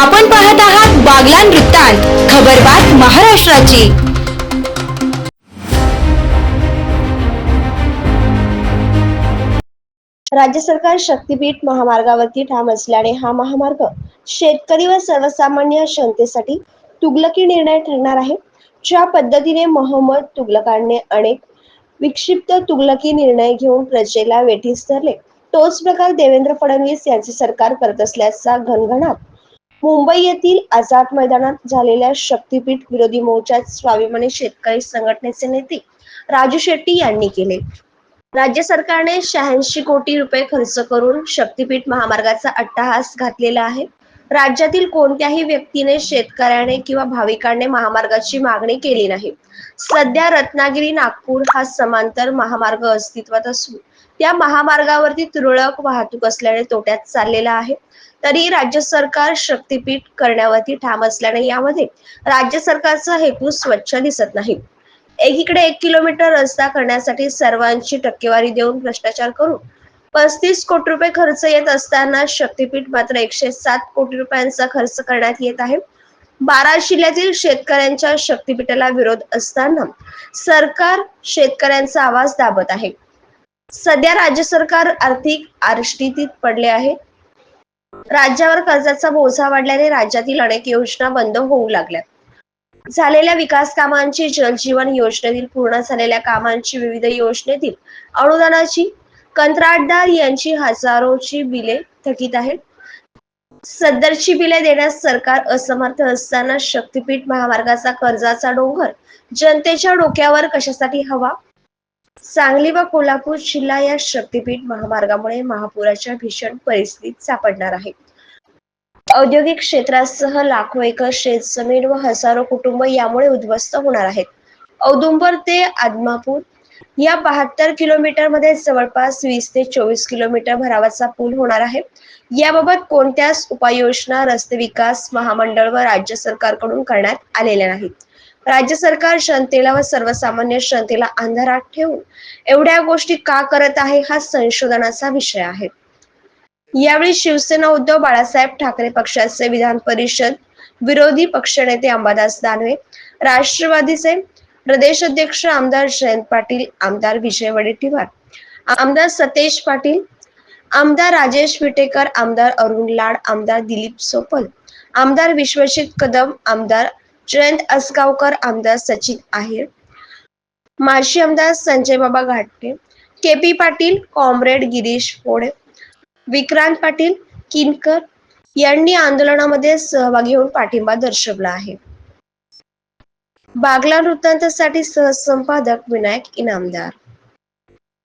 आपण पाहत आहात बागलान वृत्तांत खबरबात महाराष्ट्राची. राज्य सरकार शक्तीपीठ महामार्गावरती ठाम असल्याने हा महामार्ग शेतकरी व सर्वसामान्य जनतेसाठी तुगलकी निर्णय ठरणार आहे. ज्या पद्धतीने मोहम्मद तुगलकांनी अनेक विक्षिप्त तुगलकी निर्णय घेऊन प्रजेला वेठीस धरले तोच प्रकार देवेंद्र फडणवीस यांचे सरकार करत असल्याचा घनघनात मुंबई येथील आझाद मैदानात झालेल्या शक्तीपीठ विरोधी मोर्चात स्वाभिमानी शेतकरी संघटनेचे नेते राजू शेट्टी यांनी केले. राज्य सरकारने शहाऐंशी कोटी रुपये खर्च करून शक्तीपीठ महामार्गाचा अट्टहास घातलेला आहे. राज्यातील कोणत्याही व्यक्तीने शेतकऱ्याने किंवा भाविकांनी महामार्गाची मागणी केली नाही. सध्या रत्नागिरी नागपूर हा समांतर महामार्ग अस्तित्वात असून त्या महामार्गावरती तुरळक वाहतूक असल्याने तोट्यात चाललेला आहे. तरी राज्य सरकार शक्तीपीठ करण्यावरती ठाम असल्याने यामध्ये राज्य सरकारचा हेतू स्वच्छ दिसत नाही. एकीकडे एक किलोमीटर रस्ता करण्यासाठी सर्वांची टक्केवारी देऊन भ्रष्टाचार करून पस्तीस कोटी रुपये खर्च येत असताना शक्तीपीठ मात्र एकशे सात कोटी रुपयांचा खर्च करण्यात येत आहे. बारा जिल्ह्यातील शेतकऱ्यांच्या शक्तीपीठाला विरोध असताना सरकार शेतकऱ्यांचा आवाज दाबत आहे. सध्या राज्य सरकार आर्थिक आरष्टीतीत पडले आहे. राज्यावर कर्जाचा बोजा वाढल्याने राज्यातील अनेक योजना बंद होऊ लागल्या. झालेल्या विकास कामांची जलजीवन योजनेतील पूर्ण झालेल्या कामांची विविध योजनेतील अनुदानाची कंत्राटदार यांची हजारोची बिले थकीत आहेत. सदरची बिले देण्यास सरकार असमर्थ असताना शक्तीपीठ महामार्गाचा कर्जाचा डोंगर जनतेच्या डोक्यावर कशासाठी हवा? सांगली व कोल्हापूर जिल्हा या शक्तीपीठ महामार्गामुळे महापुराच्या भीषण परिस्थितीत सापडणार आहे. औद्योगिक क्षेत्रासह लाखो एकर शेतजमीन व हजारो कुटुंब यामुळे उद्ध्वस्त होणार आहेत. औदुंबर ते आदमापूर या बहात्तर किलोमीटरमध्ये जवळपास वीस ते चोवीस किलोमीटर भरावाचा पूल होणार आहे. याबाबत कोणत्याच उपाययोजना रस्ते विकास महामंडळ व राज्य सरकारकडून करण्यात आलेल्या नाहीत. राज्य सरकार जनतेला व सर्वसामान्य जनतेला अंधारात ठेवून एवढ्या गोष्टी का करत आहे हा संशोधनाचा विषय आहे. यावेळी शिवसेना उद्धव बाळासाहेब ठाकरे पक्षाचे विधान परिषद विरोधी पक्षनेते अंबादास दानवे राष्ट्रवादीचे प्रदेश अध्यक्ष आमदार जयंत पाटील आमदार विजय वडेट्टीवार आमदार सतेज पाटील आमदार राजेश विटेकर आमदार अरुण लाड आमदार दिलीप सोपल आमदार विश्वजित कदम आमदार जयंत असगावकर आमदार सचिन आहेर माजी आमदार संजय बाबा घाटगे K P Patil comrade Girish Phode Vikrant Patil Kinkar यांनी आंदोलनामध्ये सहभागी होऊन पाठिंबा दर्शवला आहे. बागला वृत्तांतासाठी सहसंपादक विनायक इनामदार.